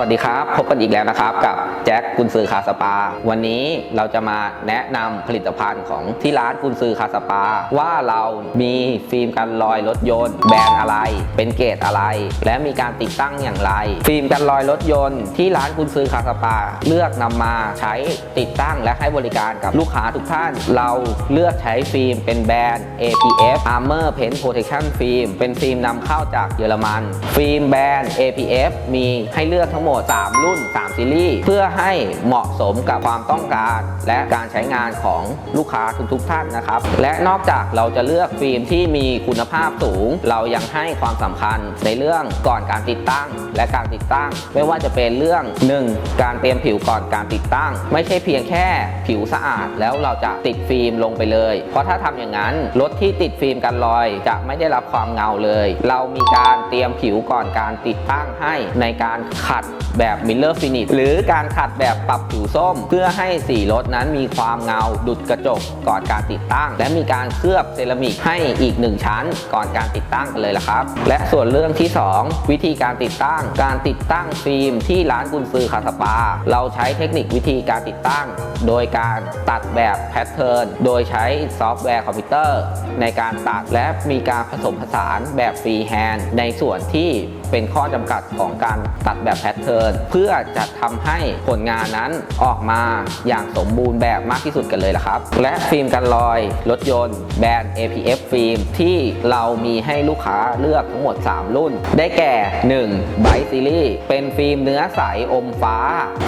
วัสดีครับ พบกันอีกแล้วนะครับ กับแจ็คกุนซือคาสปา วันนี้เราจะมาแนะนำผลิตภัณฑ์ของที่ร้านกุนซือคาสปา ว่าเรามีฟิล์มกันรอยรถยนต์ แบรนด์อะไร เป็นเกรดอะไร และมีการติดตั้งอย่างไร ฟิล์มกันรอยรถยนต์ ที่ร้านกุนซือคาสปา เลือกนำมาใช้ติดตั้งและให้บริการกับลูกค้าทุกท่าน เราเลือกใช้ฟิล์มเป็นแบรนด์ APF Armor Paint Protection Film เป็นฟิล์มนำเข้าจากเยอรมัน ฟิล์มแบรนด์ APF มีให้เลือกทั้งหมด3 รุ่น ซีรีส์เพื่อให้เหมาะสมกับความต้องการ และการใช้งานของลูกค้าทุกๆท่านนะครับ และนอกจากเราจะเลือกฟิล์มที่มีคุณภาพสูง เรายังให้ความสำคัญในเรื่องก่อนการติดตั้ง และการติดตั้ง ไม่ว่าจะเป็นเรื่อง 1. การเตรียมผิวก่อนการติดตั้ง ไม่ใช่เพียงแค่ผิวสะอาด แล้วเราจะติดฟิล์มลงไปเลย เพราะถ้าทำอย่างนั้นรถที่ติดฟิล์มกันรอย จะไม่ได้รับความเงาเลย เรามีการเตรียมผิวก่อนการติดตั้งให้ในการขัดแบบมิลเลอร์ฟินิชหรือการขัดแบบปรับผิวส้ม เพื่อให้สีรถนั้นมีความเงาดุดกระจกก่อนการติดตั้ง และมีการเคลือบเซรามิกให้อีกหนึ่งชั้น ก่อนการติดตั้งกันเลยละครับ และส่วนเรื่องที่ 2 วิธีการติดตั้ง การติดตั้งฟิล์มที่ร้านกุนซือคาสปา เราใช้เทคนิควิธีการติดตั้ง โดยการตัดแบบแพทเทิร์นโดยใช้ซอฟต์แวร์คอมพิวเตอร์ ในการตัดและมีการผสมผสานแบบฟรีแฮนด์ในส่วนที่เป็นข้อจำกัดของการตัดแบบแพทเทิร์นเพื่อจะทำให้ผลงานนั้นออกมาอย่างสมบูรณ์แบบมากที่สุดกันเลยละครับ และฟิล์มกันรอยรถยนต์แบรนด์ APF ฟิล์มที่เรามีให้ลูกค้าเลือกทั้งหมด 3 รุ่น ได้แก่ 1. b i t Series เป็นฟิล์มเนื้อใสอมฟ้า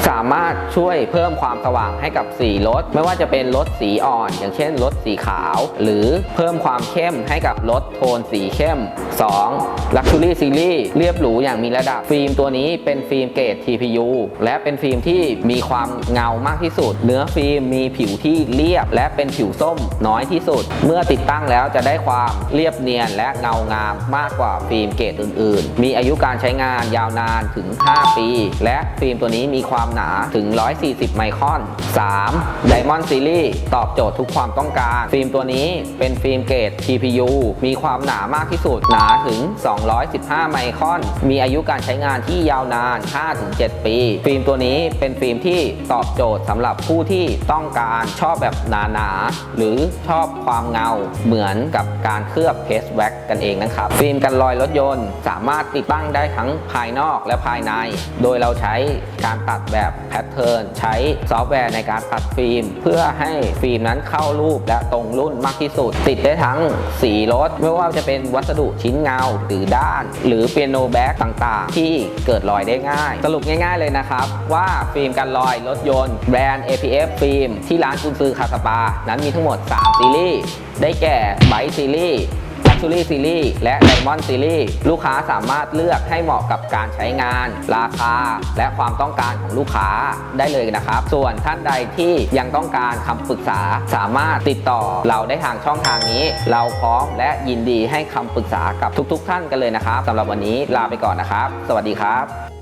สามารถช่วยเพิ่มความสว่างให้กับสีรถ ไม่ว่าจะเป็นรถสีอ่อน อย่างเช่นรถสีขาว หรือเพิ่มความเข้มให้กับรถโทนสีเข้ม 2. Luxury Series เรียบหรูอย่างมีระดับ ฟิล์มตัวนี้เป็นฟิล์มเกรด TPU และเป็นฟิล์มที่มีความเงามากที่สุด เนื้อฟิล์มมีผิวที่เรียบ และเป็นผิวส้มน้อยที่สุด เมื่อติดตั้งแล้วจะได้ความเรียบเนียนและเงางามมากกว่าฟิล์มเกรดอื่น ๆ มีอายุการใช้งานยาวนานถึง 5 ปี และฟิล์มตัวนี้มีความหนาถึง 140 ไมครอน 3. Diamond Series ตอบโจทย์ทุกความต้องการ ฟิล์มตัวนี้เป็นฟิล์มเกรด TPU มีความหนามากที่สุดหนาถึง 215 ไมครอน มีอายุการใช้งานที่ยาวนาน 5-7 ปีฟิล์มตัวนี้เป็นฟิล์มที่ตอบโจทย์สำหรับผู้ที่ต้องการชอบแบบหนาๆหรือชอบความเงาเหมือนกับการเคลือบเพสแว็กกันเองนะครับ ฟิล์มกันรอยรถยนต์สามารถติดตั้งได้ทั้งภายนอกและภายใน โดยเราใช้ การตัดแบบแพทเทิร์นใช้ซอฟต์แวร์ในการตัดฟิล์ม เพื่อให้ฟิล์มนั้นเข้ารูปและตรงรุ่นมากที่สุด ติดได้ทั้งสีรถ ไม่ว่าจะเป็นวัสดุชิ้นเงาหรือด้าน หรือเปียโนแบ็กต่างๆ ที่เกิดรอยได้ง่าย สรุปง่าย ๆ เลยนะครับ ว่าฟิล์มกันรอยรถยนต์แบรนด์ APF ฟิล์มที่ร้านกุนซือคาสปา นั้นมีทั้งหมด 3 ซีรีส์ได้แก่ไบซีรีส์ Luxury Series และ Diamond Series ลูกค้าสามารถเลือกให้เหมาะกับการใช้งาน ราคา และความต้องการของลูกค้าได้เลยนะครับ ส่วนท่านใดที่ยังต้องการคำปรึกษาสามารถติดต่อเราได้ทางช่องทางนี้ เราพร้อมและยินดีให้คำปรึกษากับทุก ๆ ท่านกันเลยนะครับสำหรับวันนี้ลาไปก่อนนะครับ สวัสดีครับ